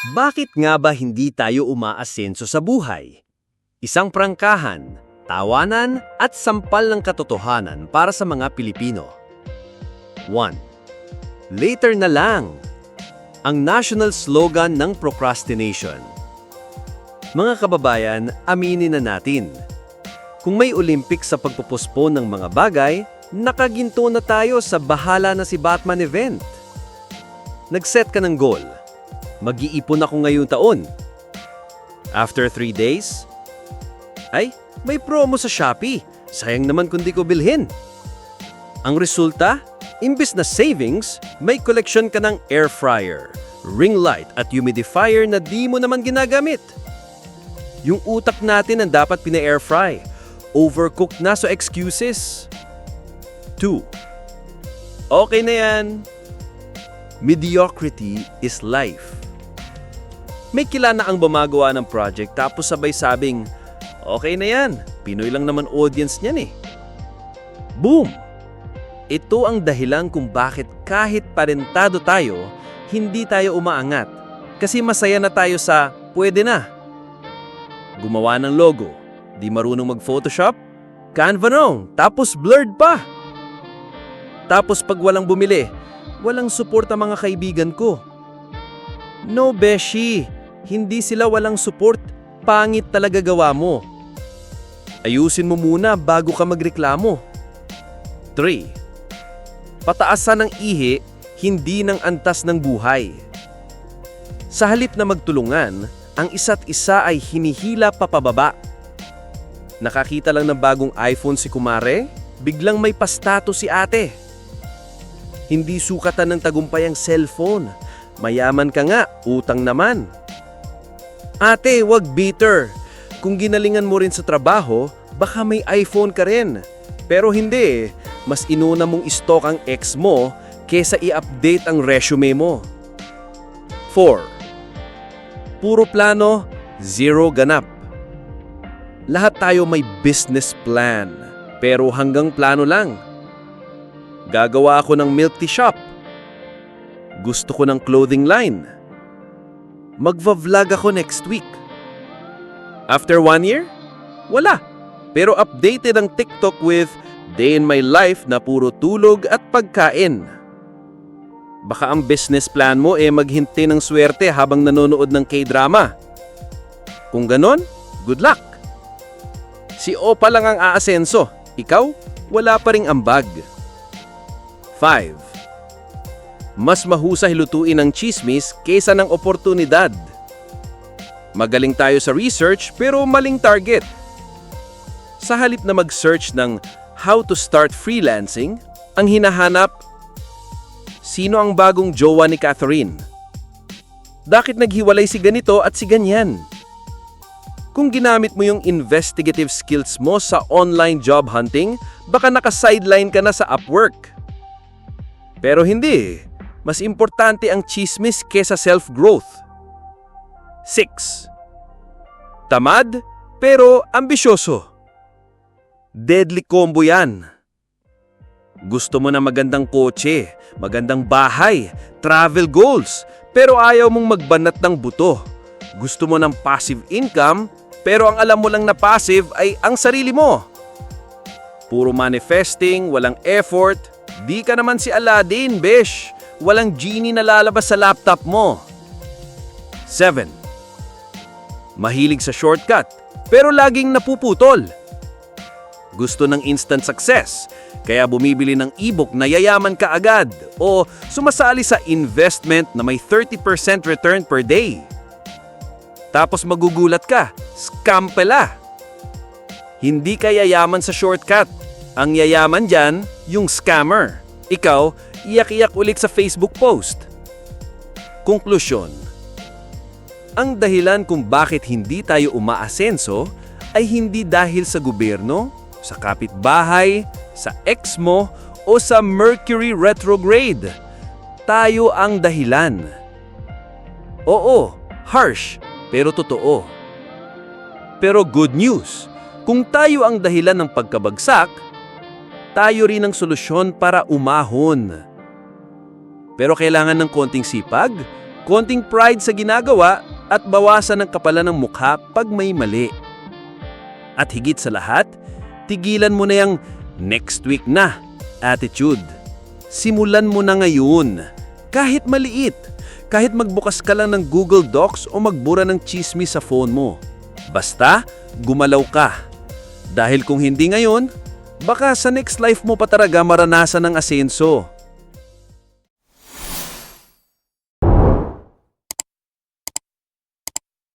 Bakit nga ba hindi tayo umaasenso sa buhay? Isang prangkahan, tawanan at sampal ng katotohanan para sa mga Pilipino. 1. Later na lang. Ang national slogan ng procrastination. Mga kababayan, aminin na natin. Kung may Olympics sa pagpupospon ng mga bagay, nakaginto na tayo sa bahala na si Batman event. Nag-set ka ng goal. Mag-iipon ako ngayong taon. After 3 days, ay, may promo sa Shopee. Sayang naman kung di ko bilhin. Ang resulta, imbis na savings, may collection ka ng air fryer, ring light at humidifier na di mo naman ginagamit. Yung utak natin ang dapat pina-air fry. Overcooked na so excuses. 2. Okay na yan. Mediocrity is life. May kilala ang bumagawa ng project tapos sabay sabing, okay na yan, Pinoy lang naman audience niyan eh. Boom! Ito ang dahilan kung bakit kahit parentado tayo, hindi tayo umaangat. Kasi masaya na tayo sa pwede na. Gumawa ng logo, di marunong mag-photoshop, Canva nung, tapos blurred pa. Tapos pag walang bumili, walang suporta mga kaibigan ko. No, Beshi. Hindi sila walang support. Pangit talaga gawa mo. Ayusin mo muna bago ka magreklamo. 3. Pataasan ng ihi, hindi ng antas ng buhay. Sa halip na magtulungan, ang isa't isa ay hinihila papababa. Nakakita lang ng bagong iPhone si Kumare, biglang may pastato si ate. Hindi sukatan ng tagumpay ang cellphone. Mayaman ka nga, utang naman. Ate, wag bitter. Kung ginalingan mo rin sa trabaho, baka may iPhone ka rin. Pero hindi, mas inuna mong stock ang ex mo kesa i-update ang resume mo. 4. Puro plano, zero ganap. Lahat tayo may business plan, pero hanggang plano lang. Gagawa ako ng milk tea shop. Gusto ko ng clothing line. Magva-vlog ako next week. After one year? Wala. Pero updated ang TikTok with day in my life na puro tulog at pagkain. Baka ang business plan mo eh maghintay ng swerte habang nanonood ng K-drama. Kung ganon, good luck. Si Opa lang ang aasenso. Ikaw, wala pa ring ambag. 5. Mas mahusay lutuin ang chismis kaysa ng oportunidad. Magaling tayo sa research pero maling target. Sa halip na mag-search ng how to start freelancing, ang hinahanap, sino ang bagong jowa ni Catherine? Bakit naghiwalay si ganito at si ganyan? Kung ginamit mo yung investigative skills mo sa online job hunting, baka naka-sideline ka na sa Upwork. Pero hindi. Mas importante ang chismis kesa self-growth. 6. Tamad, pero ambisyoso. Deadly combo yan. Gusto mo na magandang kotse, magandang bahay, travel goals, pero ayaw mong magbanat ng buto. Gusto mo ng passive income, pero ang alam mo lang na passive ay ang sarili mo. Puro manifesting, walang effort, di ka naman si Aladdin, besh. Walang genie na lalabas sa laptop mo. 7. Mahilig sa shortcut, pero laging napuputol. Gusto ng instant success, kaya bumibili ng e-book na yayaman ka agad o sumasali sa investment na may 30% return per day. Tapos magugulat ka, scam pala. Hindi ka yayaman sa shortcut. Ang yayaman dyan, yung scammer. Ikaw, iyak-iyak ulit sa Facebook post. Konklusyon. Ang dahilan kung bakit hindi tayo umaasenso ay hindi dahil sa gobyerno, sa kapitbahay, sa ex mo o sa Mercury retrograde. Tayo ang dahilan. Oo, harsh, pero totoo. Pero good news, kung tayo ang dahilan ng pagkabagsak, tayo rin ang solusyon para umahon. Pero kailangan ng konting sipag, konting pride sa ginagawa at bawasan ng kapalan ng mukha pag may mali. At higit sa lahat, tigilan mo na yung next week na attitude. Simulan mo na ngayon. Kahit maliit. Kahit magbukas ka lang ng Google Docs o magbura ng chismis sa phone mo. Basta, gumalaw ka. Dahil kung hindi ngayon, baka sa next life mo pa talaga maranasan ng asenso.